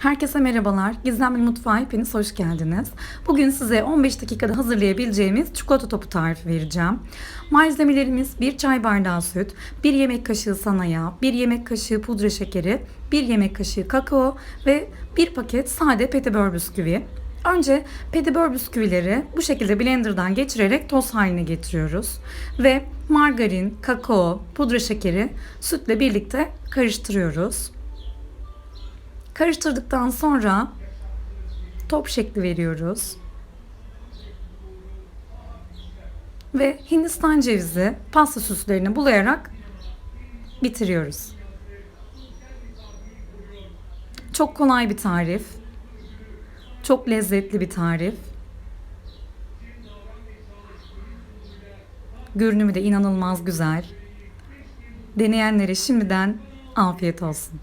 Herkese merhabalar. Gizemli Mutfağa hepiniz hoş geldiniz. Bugün size 15 dakikada hazırlayabileceğimiz çikolata topu tarifi vereceğim. Malzemelerimiz 1 çay bardağı süt, 1 yemek kaşığı sana yağ, 1 yemek kaşığı pudra şekeri, 1 yemek kaşığı kakao ve 1 paket sade petibör bisküvi. Önce petibör bisküvileri bu şekilde blenderdan geçirerek toz haline getiriyoruz. Ve margarin, kakao, pudra şekeri sütle birlikte karıştırıyoruz. Karıştırdıktan sonra top şekli veriyoruz. Ve Hindistan cevizi pasta süslerini bulayarak bitiriyoruz. Çok kolay bir tarif. Çok lezzetli bir tarif. Görünümü de inanılmaz güzel. Deneyenlere şimdiden afiyet olsun.